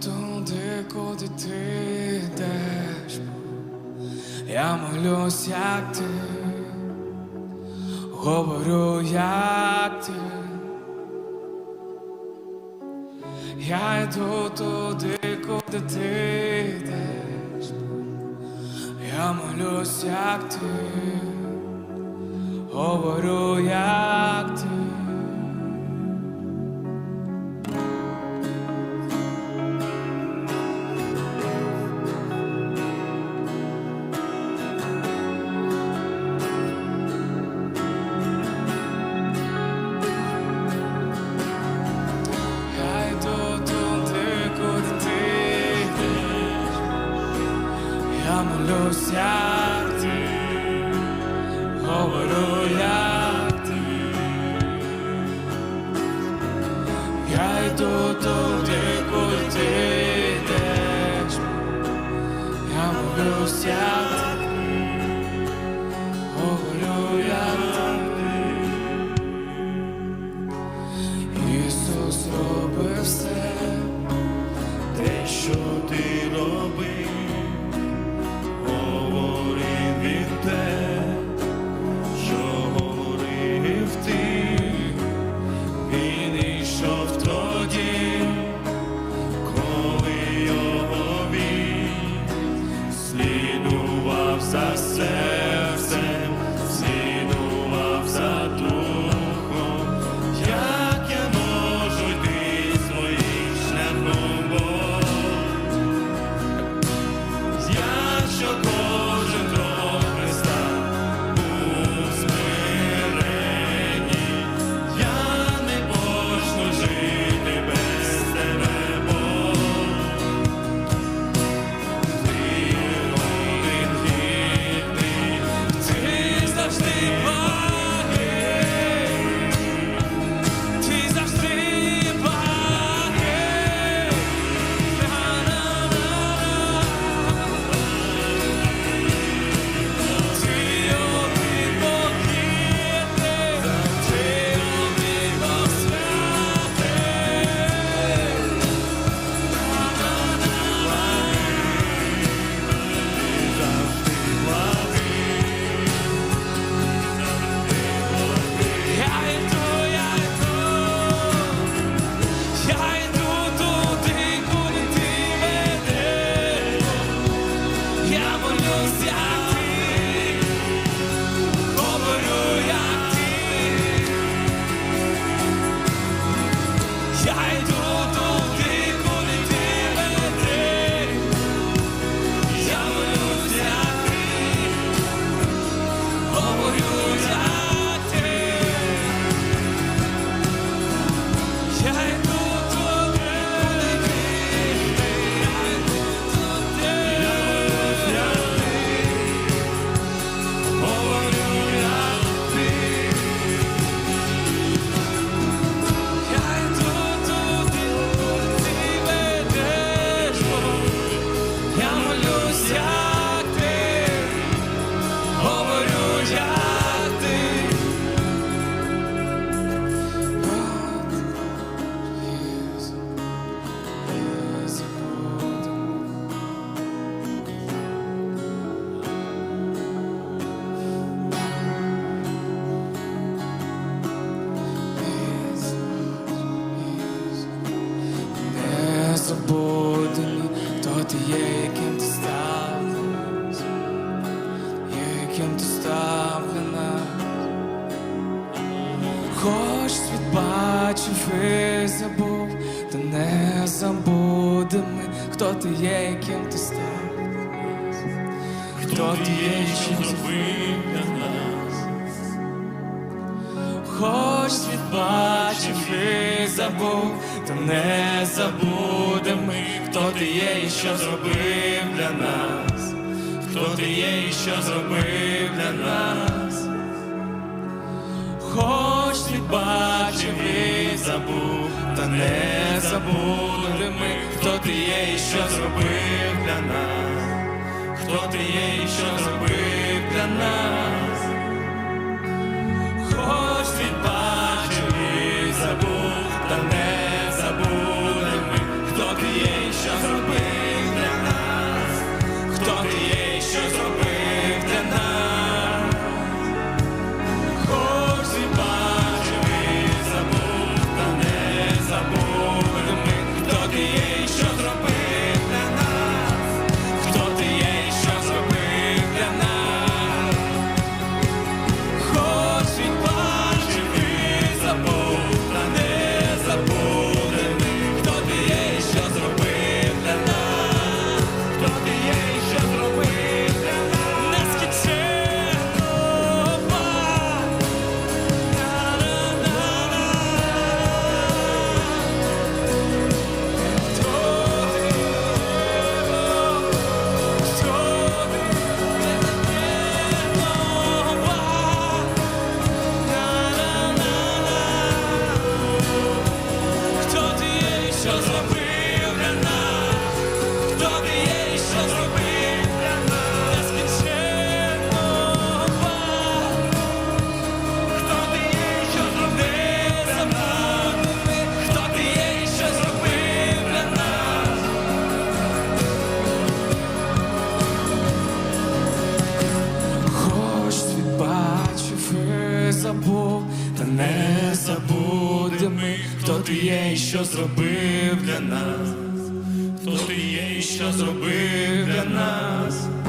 туди, куди ти йдеш. Я молюсь, як ти, говорю, як ти. Я йду туди, куди ти йдеш. Я молюсь, як ти, говорю, як ти. Говорю, як ти. Я йду туди, куди йдеш. Я молюсь, яким ти став для нас. Хоч світ бачив і забув, та не забудемо, хто ти є, яким ти став. Хто ти є, чим зробив для нас? Хоч світ бачив і забув, та не забудемо, хто ти є і що зробив для нас, хто ти є і що зробив для нас. Хоч ти бачив і забув, та не забудемо, хто ти є і що зробив для нас, хто ти є і що зробив Бог, Та не забудемо, хто ти є і що зробив для нас, хто ти є і що зробив для нас.